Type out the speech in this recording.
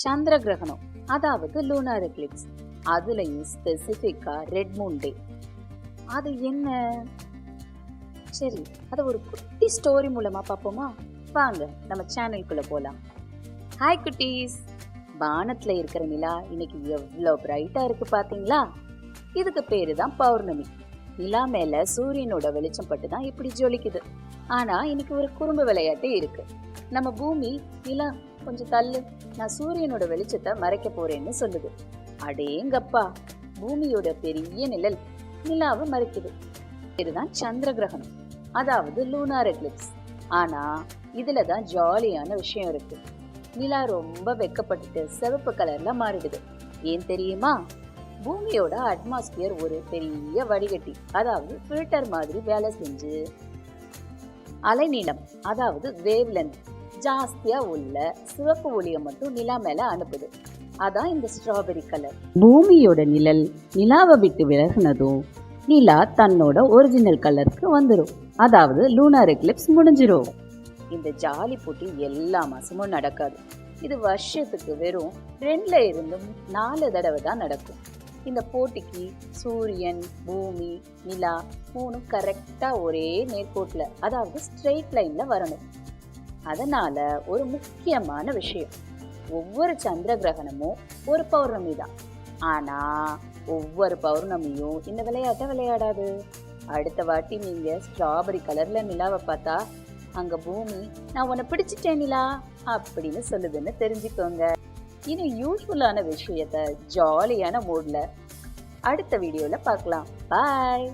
சந்திர கிரகணம் அதாவது lunar Eclipse அதுலயும் ஸ்பெசிஃபிக்கா ரெட் மூன் டே அது என்ன? சரி அதை ஒரு குட்டி ஸ்டோரி மூலமா பார்ப்போமா? வாங்க நம்ம சேனலுக்குள்ள போலாம். ஹாய் குட்டீஸ்! வானத்துல இருக்கிற நிலா இன்னைக்கு எவ்வளோ பிரைட்டா இருக்கு பாத்தீங்களா? இதுக்கு பேரு தான் பௌர்ணமி. நிலா மேல சூரியனோட வெளிச்சம் பட்டு தான் இப்படி ஜொலிக்குது. ஆனா இன்னைக்கு ஒரு குறும்பு விளையாட்டு இருக்கு. நம்ம பூமி நிலா கொஞ்சம் தள்ளு. நான் சூரியனோட வெளிச்சத்தை மறைக்க போறேன்னு சொல்லுது. அடேங்கப்பா பூமியோட பெரிய நிழல் நிலாவை மறைக்குது. இதுதான் சந்திர கிரகணம் அதாவது லூனார் எக்லிப்ஸ் ஆனா இதுல தான் ஜாலியான விஷயம் இருக்கு. நிலா ரொம்ப வெக்கப்பட்டுட்டு சிவப்பு கலர்ல மாறிடுது. ஏன் தெரியுமா? பூமியோட அட்மாஸ்பியர் ஒரு பெரிய வடிகட்டி அதாவது ஃபில்டர் மாதிரி வேலை செஞ்சு அலைநீளம் அதாவது வேவ் லென்த் ஜாஸ்தியா உள்ள சிவப்பு ஒளியை மட்டும் நிலா மேல அனுப்புது. அதான் இந்த ஸ்ட்ராபெரி கலர் பூமியோட நிழல் நிலாவை விட்டு விலகினதும் நிலா தன்னோட ஒரிஜினல் கலருக்கு வந்துடும் அதாவது லூனார் எக்லிப்ஸ் முடிஞ்சிரும். இந்த ஜாலி போட்டி எல்லா மாசமும் நடக்காது. இது வருஷத்துக்கு வெறும் ரெண்டுல இருந்தும் நாலு தடவை தான் நடக்கும். இந்த போட்டிக்கு சூரியன் பூமி நிலா மூணும் கரெக்டாக ஒரே நேர்கோட்டில் அதாவது ஸ்ட்ரெயிட் லைனில் வரணும். அதனால் ஒரு முக்கியமான விஷயம் ஒவ்வொரு சந்திர கிரகணமும் ஒரு பௌர்ணமி தான். ஆனால் ஒவ்வொரு பௌர்ணமியும் இந்த விளையாட்டை விளையாடாது. அடுத்த வாட்டி நீங்கள் ஸ்ட்ராபெரி கலரில் நிலாவை பார்த்தா அங்கே பூமி நான் உன்னை பிடிச்சிட்டேன் நிலா அப்படின்னு சொல்லுதுன்னு தெரிஞ்சுக்கோங்க. இனி யூஸ்ஃபுல்லான விஷயத்த ஜாலியான மூடில் அடுத்த வீடியோவில் பார்க்கலாம். பாய்